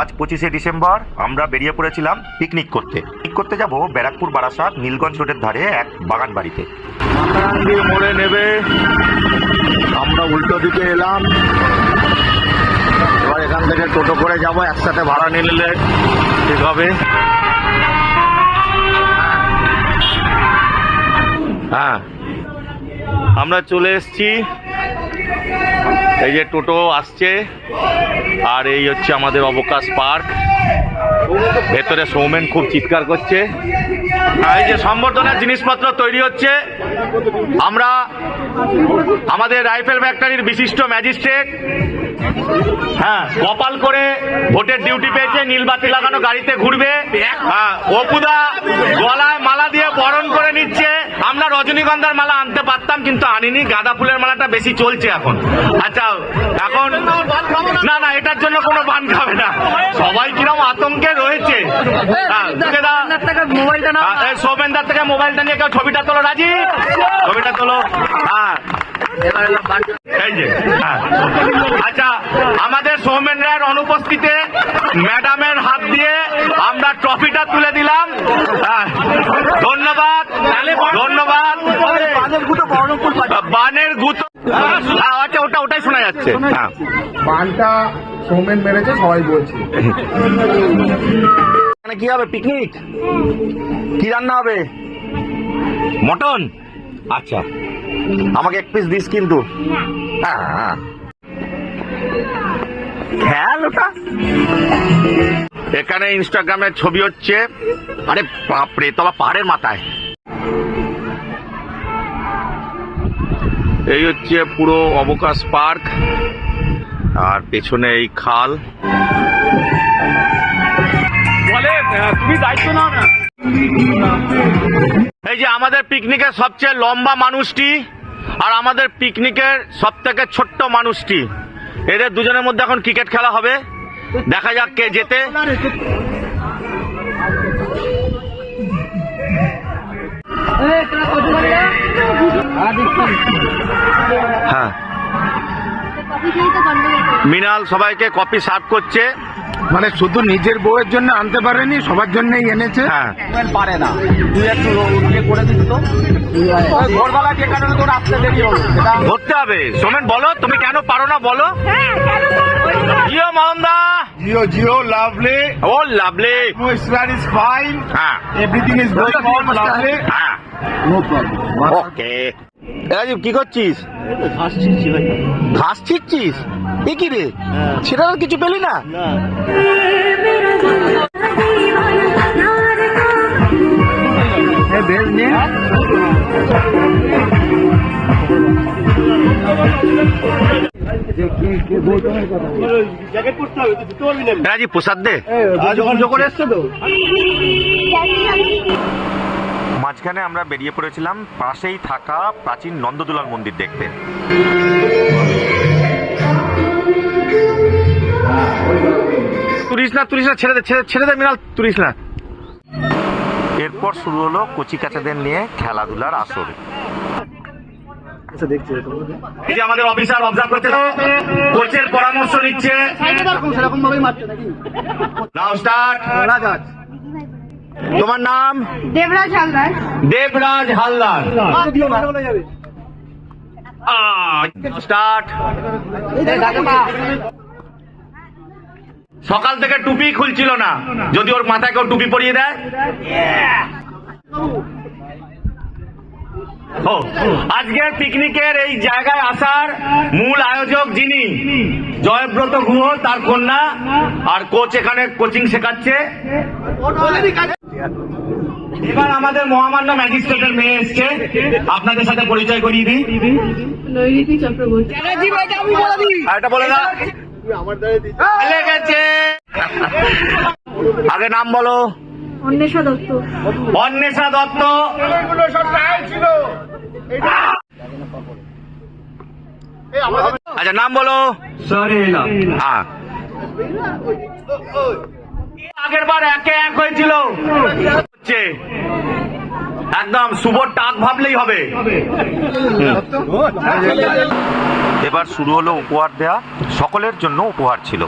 আজ পঁচিশে ডিসেম্বর, আমরা বেরিয়ে পড়েছিলাম পিকনিক করতে। পিকনিক করতে যাব ব্যারাকপুর বারাসাত নীলগঞ্জ রোডের ধারে এক বাগান বাড়িতে। মোড়ে নেবে, আমরা উল্টো দিকে এলাম। এবার এখান থেকে টোটো করে যাব, একসাথে ভাড়া নিয়ে নিলে ঠিক হবে। আমরা চলে এসেছি। এই যে টোটো আসছে, আর এই হচ্ছে আমাদের অবকাশ পার্ক। ভেতরে সৌমেন খুব চিৎকার করছে। এই যে সম্বর্ধনার জিনিসপত্র তৈরি হচ্ছে, আমরা আমাদের রাইফেল ফ্যাক্টরির বিশিষ্ট ম্যাজিস্ট্রেট হ্যাঁ কপাল করে ভোটের ডিউটি পেয়েছে নীলবাতি লাগানো গাড়িতে ঘুরবে। হ্যাঁ অপুদা গলায় মালা দিয়ে বরণ করে নিচ্ছে। আমরা রজনীগন্ধার মালা আনতে পারতাম কিন্তু আনিনি। গাঁদা ফুলের মালাটা বেশি চলছে এখন। আচ্ছা এখন না না এটার জন্য কোনো বান খাবে না। সবাই কিরম আতঙ্কে রয়েছে। হ্যাঁ, সৌমেনদার থেকে মোবাইলটা নিয়ে কেউ ছবিটা তোলো রাজি? ছবিটা তোলো। হ্যাঁ। এই যে হ্যাঁ। আচ্ছা আমাদের সৌমেন রায়ের অনুপস্থিতিতে ম্যাডামের হাত দিয়ে আমরা ট্রফিটা তুলে দিলাম। হ্যাঁ। ধন্যবাদ। ধন্যবাদ। বানের গুতো হ্যাঁ, আচ্ছা ওটা ওটাই শোনা যাচ্ছে। হ্যাঁ। বানটা সৌমেন মেরেছে সবাই বলছে। কি হবে পিকনিক কি রান্না হবে? মটন? আচ্ছা। আমাকে এক পিস দিস কিন্তু। হ্যাঁ। খেয়াল ওটা? এখানে ইনস্টাগ্রামের ছবি হচ্ছে আরে বাপরে তবা পাহাড়ের মাথায়। এই হচ্ছে পুরো অবকাশ পার্ক। আর পেছনে এই খাল। তুমি দায়িত্ব নাও না। এই যে আমাদের পিকনিকের সবচেয়ে লম্বা মানুষটি আর আমাদের পিকনিকের সব থেকে ছোট্ট মানুষটি। এদের দুজনের মধ্যে এখন ক্রিকেট খেলা হবে। দেখা যাক কে যেতে হ্যাঁ। মিনাল সবাইকে কপি সার্ভ করছে। মানে শুধু নিজের বউয়ের জন্য আনতে পারেনি সবার জন্যই এনেছে। হ্যাঁ। পারে না। তুই একটু করে দিস ভোরবেলা যে কারণে তোর আসতে দেরি হলো ধরতে হবে। সোমেন বলো তুমি কেন পারো না বলো? জিও মোহনদা। জিও জিও লাভলি। ও লাভলি। ইসলার ইজ ফাইন হ্যাঁ। Everything is going on lovely. হ্যাঁ। নো প্রবলেম ওকে রাজীব কি করছিস? ঘাস ছিঁড়ছি ভাই। ঘাস ছিটছিস? এ কি রে? সেটা আর কিছু পেলি না? রাজীব প্রসাদ দে। করে এসছে তো। মাঝখানে আমরা বেরিয়ে পড়েছিলাম পাশেই থাকা প্রাচীন নন্দদুলাল মন্দির দেখতে। তুরিস না তুরিস না ছেড়ে দে ছেড়ে ছেড়ে দে মিনাল তুরিস না। এরপর শুরু হলো কচি কাচাদের নিয়ে খেলাধুলার আসর। এই যে আমাদের অফিসার অবজার্ভ করছে কোচের পরামর্শ নিচ্ছে। নাও স্টার্ট তোমার নাম? দেবরাজ হালদার। দেবরাজ হালদার। স্টার্ট সকাল থেকে টুপি খুলছিল না। যদি ওর মাথায় কেউ টুপি পরিয়ে দেয়? আজকের পিকনিকের এই জায়গায় আসার মূল আয়োজক যিনি জয়ব্রত গুহ তার কন্যা আর কোচ এখানে কোচিং শেখাচ্ছে। এবার আমাদের মহামান্য ম্যাজিস্ট্রেটের মেয়ে এসছে। আপনাদের সাথে পরিচয় করিয়ে দিই। নৈরিতি চক্রবর্তী। এটা বলে দাও। আগে নাম বলো। অন্বেষা দত্ত। অন্বেষা দত্ত। আচ্ছা নাম বলো। হ্যাঁ। আগের বার একে এক হয়েছিল। হচ্ছে একদম শুভর টাক ভাবলেই হবে। এবার শুরু হলো উপহার দেয়া সকলের জন্য উপহার ছিল।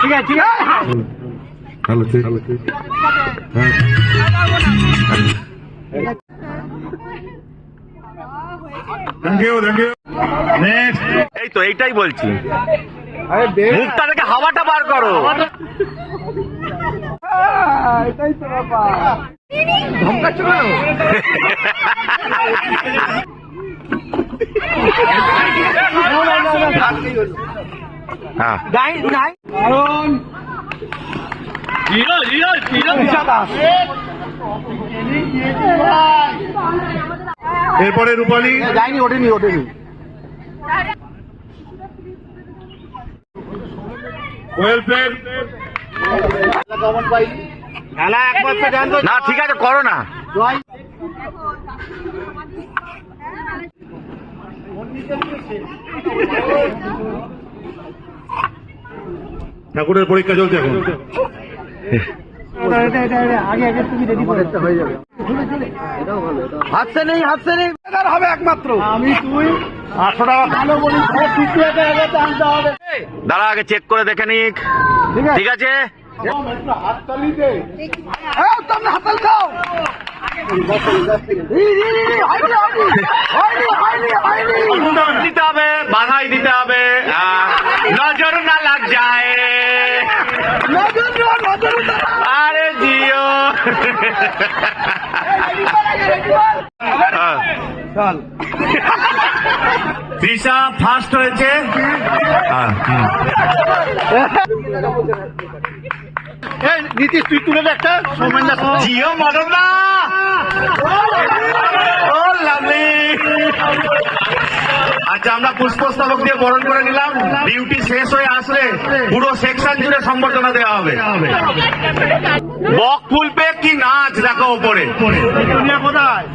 ঠিক আছে ঠিক আছে। ভালো হ্যাঁ থ্যাংক ইউ থ্যাংক ইউ এই তো এইটাই বলছি। মুখটা থেকে হাওয়াটা বার করো। এটাই তো হ্যাঁ। এরপরে রূপালী। যাইনি ওঠেনি ওঠেনি। না ঠিক আছে করো না। ঠাকুরের পরীক্ষা চলছে এখন। হাতছে নেই হাতছে নেই। হবে একমাত্র। আমি তুই আটশো টাকা। দাঁড়া আগে চেক করে দেখে নিক ঠিক আছে। দিতে হবে বাধাই দিতে হবে। নজর না লাগ যায় নজর দিও, নজর দিও। আরে জিও হ্যাঁ। চল তৃষা ফার্স্ট হয়েছে। হ্যাঁ, নীতিশ তুই তুলে একটা। সৌমেন জিও মদন দা ও লাভলি। আচ্ছা আমরা পুষ্পস্তবক দিয়ে বরণ করে নিলাম। ডিউটি শেষ হয়ে আসলে পুরো সেকশন জুড়ে সম্বর্ধনা দেওয়া হবে। বক ফুলবে কি নাচ দেখো ওপরে দুনিয়া কোথায়?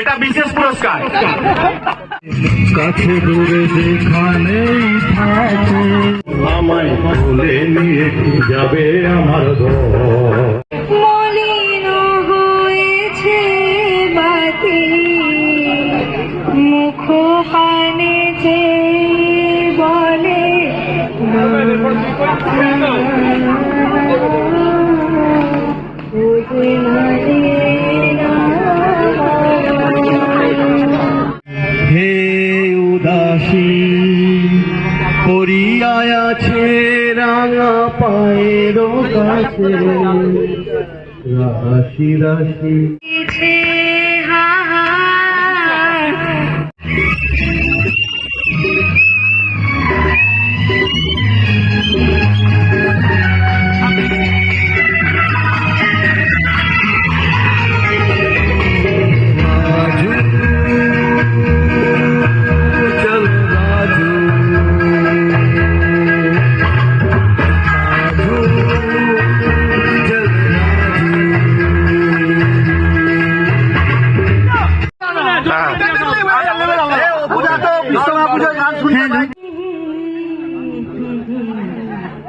এটা বিশেষ পুরস্কার। কাছে দূরে যেখানেই থাকে। আমায় বলে নিয়ে যাবে আমার যে বলে হে উদাসী পরিয়ায় রাঙা পায়ের কাছে। রাশি রাশি।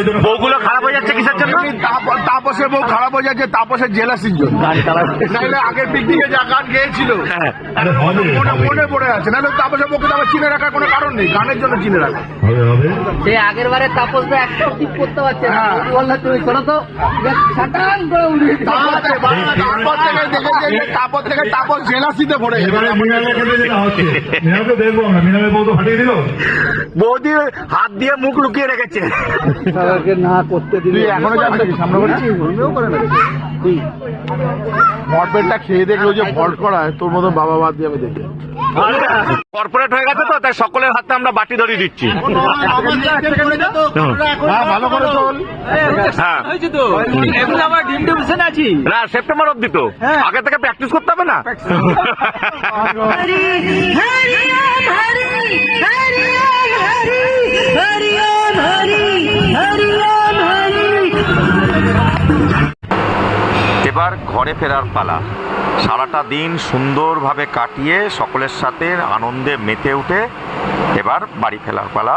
বউগুলো খারাপ হয়ে যাচ্ছে কিসের জন্য? তাপ- তাপসের বউ খারাপ হয়ে যাচ্ছে তাপসের জেলাসির জন্য নাহলে আগের পিকনিকে যা গান গেয়েছিল। হ্যাঁ। মনে পড়ে আছে। নাহলে তাপসের বউকে তো চিনে রাখার কোনো কারণ নেই গানের জন্য চিনে রাখা। সেই আগের বারে তাপস দা একটা টিপ করতে পারছে না। হ্যাঁ। বললে তুমি শোনো তো। করে। তারপর থেকে দেখেছে থেকে তাপস জেলাসিতে পড়ে এবারে ক্ষেত্রে যেটা হচ্ছে। দেখব আমরা। বউ তো ফাটিয়ে দিল? বৌদি হাত দিয়ে মুখ লুকিয়ে রেখেছে। তুই এখনও যাবি নাকি সামনে করছি মরবেলটা খেয়ে দেখল যে ভল্ট করায় তোর মতো বাবা বাদ দিয়ে আমি দেখি কর্পোরেট হয়ে গেছে তো তাই সকলের হাতে আমরা বাটি ধরিয়ে দিচ্ছি হ্যাঁ ভালো করে চল হ্যাঁ এখন আবার ডিম ডিভিশন আছি না সেপ্টেম্বর অব্দি তো আগে থেকে প্র্যাকটিস করতে হবে না হরি হরি হরি হরি হরি ঘরে ফেরার পালা। সারাটা দিন সুন্দরভাবে কাটিয়ে সকলের সাথে আনন্দে মেতে উঠে এবার বাড়ি ফেরার পালা।